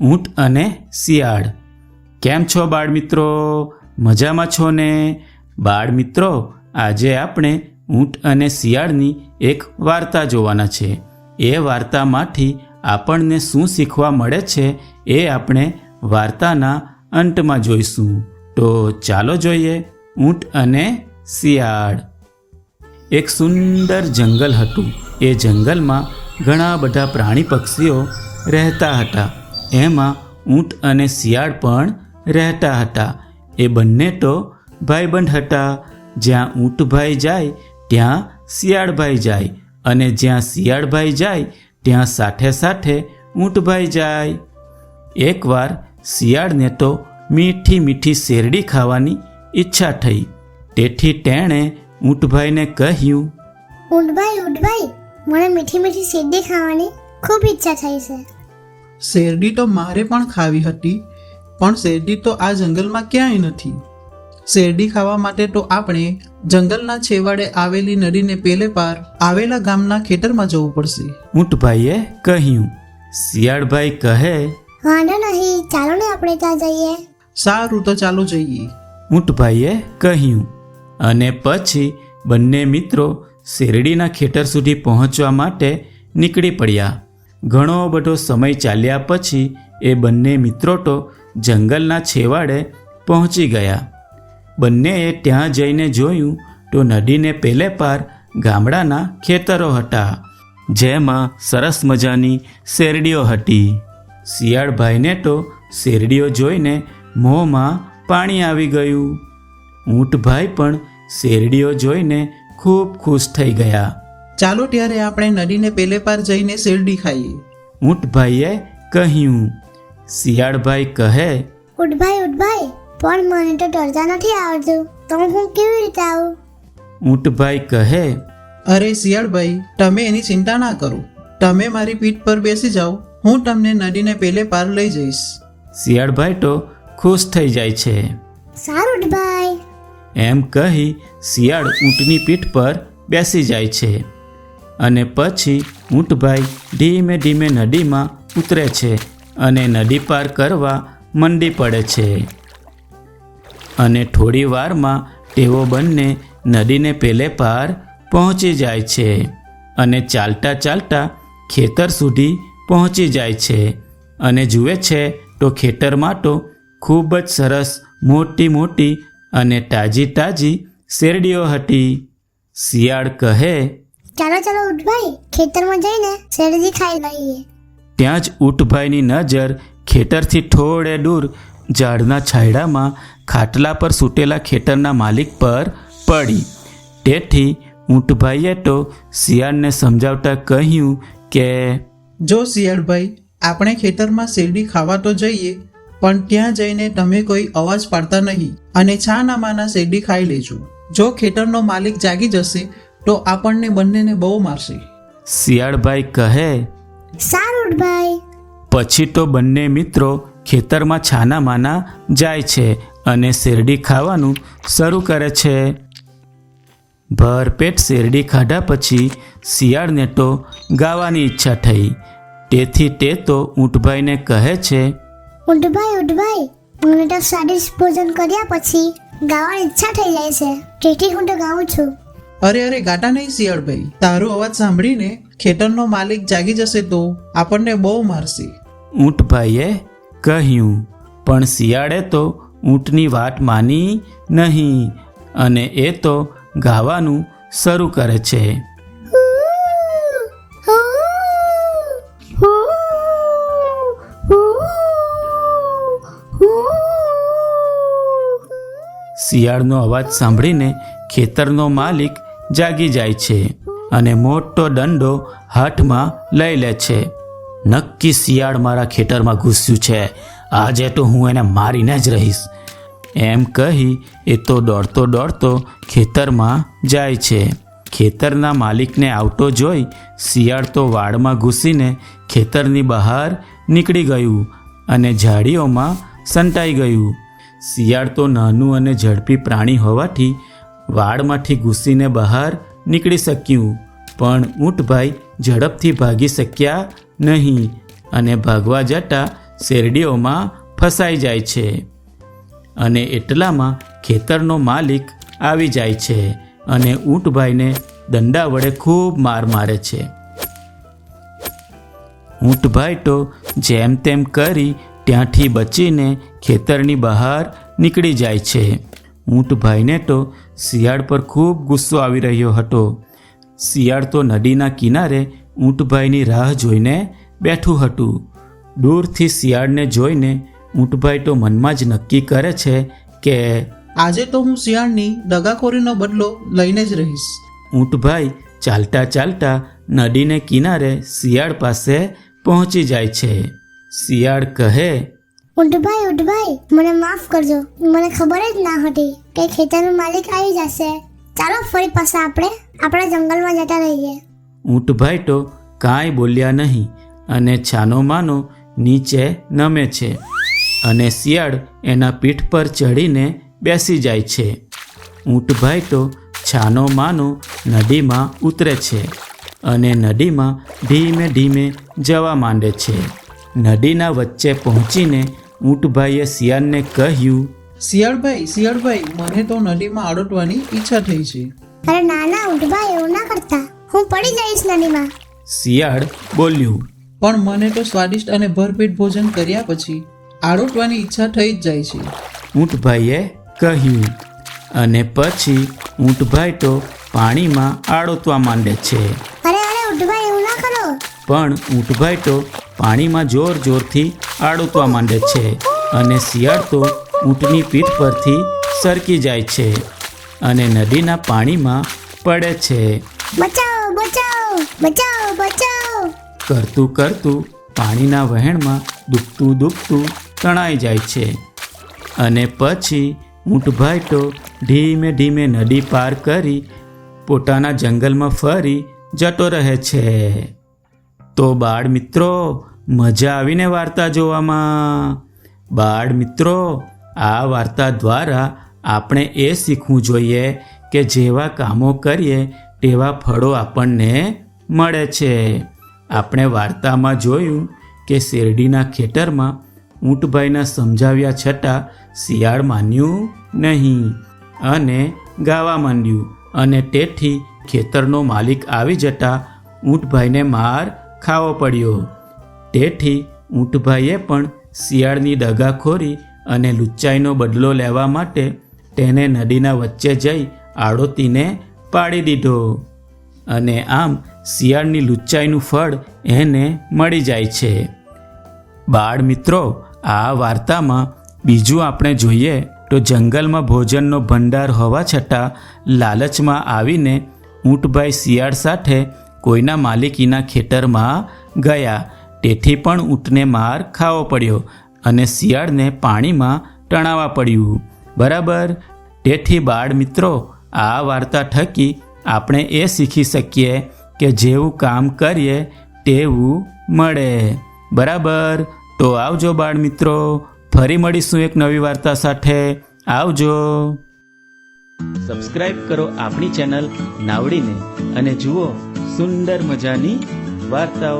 ઊંટ અને શિયાળ. કેમ છો બાળ મિત્રો મજામાં છો ને? બાળ મિત્રો આજે આપણે ઊંટ અને શિયાળની એક વાર્તા જોવાના છે. એ વાર્તામાંથી આપણને શું શીખવા મળે છે એ આપણે વાર્તાના અંતમાં જોઈશું. તો ચાલો જોઈએ ઊંટ અને શિયાળ. એક સુંદર જંગલ હતું. એ જંગલમાં ઘણા બધા પ્રાણી પક્ષીઓ રહેતા હતા. એમાં ઊંટ અને શિયાળ પણ રહેતા હતા. એ બંને તો ભાઈબંધ હતા. જ્યાં ઊંટભાઈ જાય, ત્યાં શિયાળભાઈ જાય. અને જ્યાં શિયાળભાઈ જાય, ત્યાં સાથે સાથે ઊંટભાઈ જાય. એકવાર શિયાળને તો મીઠી મીઠી શેરડી ખાવાની ઈચ્છા થઈ. તેથી તેણે ઊંટભાઈને કહ્યું ઊંટભાઈ ઊંટભાઈ મને મીઠી મીઠી શેરડી ખાવાની ખૂબ ઈચ્છા થઈ છે. શેરડી તો મારે પણ ખાવી હતી પણ શેરડી તો આ જંગલમાં ક્યાંય નથી. શેરડી ખાવા માટે તો આપણે જંગલના છેવાડે આવેલી નદીને પેલે પાર આવેલા ગામના ખેતરમાં જવું પડશે. ઊંટભાઈએ કહ્યું શિયાળભાઈ કહે. વાંધો નહીં ચાલો ને આપણે ત્યાં જઈએ. સારું તો ચાલો જઈએ. ઊંટભાઈએ કહ્યું અને પછી બંને મિત્રો શેરડીના ખેતર સુધી પહોંચવા માટે નીકળી પડ્યા. ઘણો બધો સમય ચાલ્યા પછી એ બંને મિત્રો તો જંગલના છેવાડે પહોંચી ગયા. બંનેએ ત્યાં જઈને જોયું તો નદીને પેલે પાર ગામડાના ખેતરો હતા, જેમાં સરસ મજાની શેરડીઓ હતી. શિયાળભાઈને તો શેરડીઓ જોઈને મોંમાં પાણી આવી ગયું. ઊંટભાઈ પણ શેરડીઓ જોઈને ખૂબ ખુશ થઈ ગયા. ચાલો ત્યારે આપણે નદીને પેલે પાર જઈને શેરડી ખાઈએ. ઊંટભાઈએ કહ્યું. શિયાળભાઈ કહે ઊંટભાઈ ઊંટભાઈ પણ મને તો તરતા નથી આવડતું. તો હું કેવી રીતે આવું? ઊંટભાઈ કહે અરે શિયાળભાઈ તમે એની ચિંતા ના કરો. તમે મારી પીઠ પર બેસી જાઓ. હું તમને નદીને પેલે પાર લઈ જઈશ. શિયાળભાઈ તો ખુશ થઈ જાય છે. સારું ઊંટભાઈ એમ કહી શિયાળ ઊંટની પીઠ પર બેસી જાય છે. અને પછી ઊંટભાઈ ધીમે ધીમે નદીમાં ઉતરે છે અને નદી પાર કરવા મંડી પડે છે. અને થોડી વારમાં તેઓ બંને નદીને પેલે પાર પહોંચી જાય છે અને ચાલતા ચાલતા ખેતર સુધી પહોંચી જાય છે અને જુએ છે તો ખેતરમાં તો ખૂબ જ સરસ, મોટી મોટી અને તાજી તાજી શેરડીઓ હતી. શિયાળ કહે ચાલો ચાલો ઉઠભાઈ. ખેતરમાં જઈને શેરડી ખાઈ લઈએ. ત્યાં જ ઉઠભાઈની નજર ખેતરથી થોડે દૂર ઝાડના છાંયડામાં ખાટલા પર સૂટેલા ખેતરના માલિક પર પડી. તેથી ઊંટભાઈએ તો શિયાળને સમજાવતા કહ્યું કે જો શિયાળભાઈ આપણે ખેતરમાં શેરડી ખાવા તો જઈએ પણ ત્યાં જઈને તમે કોઈ અવાજ પાડતા નહીં અને છાનામાના શેરડી ખાઈ લેજો. જો ખેતરનો માલિક જાગી જશે તો આપણને બંનેને બહુ મારશે. શિયાળભાઈ કહે સારું ભાઈ. પછી તો બંને મિત્રો ખેતરમાં છાના માના જાય છે અને શેરડી ખાવાનું શરૂ કરે છે. ભરપેટ શેરડી ખાધા પછી શિયાળને તો ગાવાની ઈચ્છા થઈ. તેથી તે તો ઊંટભાઈને કહે છે ઊંટભાઈ ઊંટભાઈ મને તો સ્વાદિષ્ટ ભોજન કર્યા પછી ગાવાની ઈચ્છા થઈ જાય છે. તેથી હું તો ગાઉં છું. અરે અરે, ગાટા નહીં, શિયાળભાઈ. તારો અવાજ સાંભળીને ખેતરનો માલિક જાગી જશે તો આપણને બહુ મારશે. ઊંટભાઈએ કહ્યું, પણ શિયાળે તો ઊંટની વાત માની નહીં અને એ તો ગાવાનું શરૂ કરે છે. શિયાળનો અવાજ સાંભળીને ખેતરનો માલિક જાગી જાય છે અને મોટો દંડો હાથમાં લઈ લે છે. નક્કી શિયાળ મારા ખેતરમાં ઘૂસ્યું છે. આજે તો હું એને મારીને જ રહીશ. એમ કહી એ તો દોડતો દોડતો ખેતરમાં જાય છે. ખેતરના માલિકને આવતો જોઈ શિયાળ તો વાડમાં ઘૂસીને ખેતરની બહાર નીકળી ગયું અને ઝાડીઓમાં સંતાઈ ગયું. શિયાળ તો નાનું અને ઝડપી પ્રાણી હોવાથી વાડમાંથી ઘૂસીને બહાર નીકળી શક્યું. પણ ઊંટભાઈ ઝડપથી ભાગી શક્યા નહીં અને ભાગવા જતાં શેરડીઓમાં ફસાઈ જાય છે અને એટલામાં ખેતરનો માલિક આવી જાય છે અને ઊંટભાઈને દંડા વડે ખૂબ માર મારે છે. ઊંટભાઈ તો જેમ તેમ કરી ત્યાંથી બચીને ખેતરની બહાર નીકળી જાય છે. ઊંટભાઈને તો શિયાળ પર ખૂબ ગુસ્સો આવી રહ્યો હતો. શિયાળ તો નદીના કિનારે ઊંટભાઈની રાહ જોઈને બેઠું હતું. દૂરથી શિયાળને જોઈને ઊંટભાઈ તો મનમાં જ નક્કી કરે છે કે આજે તો હું શિયાળની દગાખોરીનો બદલો લઈને જ રહીશ. ઊંટભાઈ ચાલતા ચાલતા નદીને કિનારે શિયાળ પાસે પહોંચી જાય છે. શિયાળ કહે ઉઠભાઈ ઉઠભાઈ મને માફ કરજો. મને ખબર જ ના હતી કે ખેતરનો માલિક આવી જશે. ચાલો ફરી પાછા આપણે આપણા જંગલમાં જતા રહીએ. ઊંટભાઈ તો કાંઈ બોલ્યા નહીં અને છાનો માનો નીચે નમે છે અને શિયાળ એના પીઠ પર ચડીને બેસી જાય છે. ઊંટભાઈ તો છાનો માનો નદીમાં ઉતરે છે અને નદીમાં ધીમે ધીમે જવા માંડે છે. નદીના વચ્ચે પહોંચીને ઊંટભાઈએ શિયાળને કહ્યું શિયાળભાઈ શિયાળભાઈ મને તો નદીમાં આડોટવાની ઈચ્છા થઈ છે. અરે ના ના ઉઠભાઈ એવું ના કરતા. હું પડી જઈશ નદીમાં. શિયાળ બોલ્યું પણ મને તો સ્વાદિષ્ટ અને ભરપેટ ભોજન કર્યા પછી આડોટવાની ઈચ્છા થઈ જ જાય છે. ઊંટભાઈએ કહ્યું અને પછી ઊંટભાઈ તો પાણીમાં આડોતવા માંડે છે. પણ ઊંટભાઈ તો પાણીમાં જોર જોરથી આડોતવા માંડે છે અને શિયાળ તો ઊંટની પીઠ પરથી સરકી જાય છે અને નદીના પાણીમાં પડે છે. બચાવ બચાવ બચાવ બચાવ. કરતું કરતું પાણીના વહેણમાં દુખતું દુખતું તણાઈ જાય છે અને પછી ઊંટભાઈ તો ધીમે ધીમે નદી પાર કરી પોતાના જંગલમાં ફરી જતો રહે છે. તો બાળ મિત્રો, મજા આવીને વાર્તા જોવામાં. બાળ મિત્રો, આ વાર્તા દ્વારા આપણે એ શીખવું જોઈએ કે જેવા કામો કરીએ, તેવા ફળો આપણને મળે છે. આપણે વાર્તામાં જોયું કે શેરડીના ખેતરમાં ઊંટભાઈના સમજાવ્યા છતાં શિયાળ માન્યું નહીં અને ગાવા માંડ્યું અને તેથી ખેતરનો માલિક આવી જતા ઊંટભાઈને માર ખાવો પડ્યો. તેથી ઊંટભાઈએ પણ શિયાળની દગાખોરી અને લુચ્ચાઈનો બદલો લેવા માટે તેને નદીના વચ્ચે જઈ આડોતીને પાડી દીધો. અને આમ શિયાળની લુચ્ચાઈનું ફળ એને મળી જાય છે. બાળ મિત્રો, આ વાર્તામાં બીજું આપણે જોઈએ તો જંગલમાં ભોજનનો ભંડાર હોવા છતાં લાલચમાં આવીને ઊંટભાઈ શિયાળ સાથે કોઈના માલિકીના ખેતરમાં ગયા. તેથી પણ ઊંટને માર ખાવો પડ્યો અને શિયાળને પાણીમાં તણાવવા પડ્યું. બરાબર? તેથી બાળ મિત્રો, આ વાર્તા થકી આપણે એ શીખી શકીએ કે જેવું કામ કરીએ તેવું મળે. બરાબર? તો આવજો બાળ મિત્રો, ફરી મળીશું એક નવી વાર્તા સાથે. આવજો. સબસ્ક્રાઇબ કરો આપણી ચેનલ નાવડીને અને જુઓ સુંદર મજાની વાર્તાઓ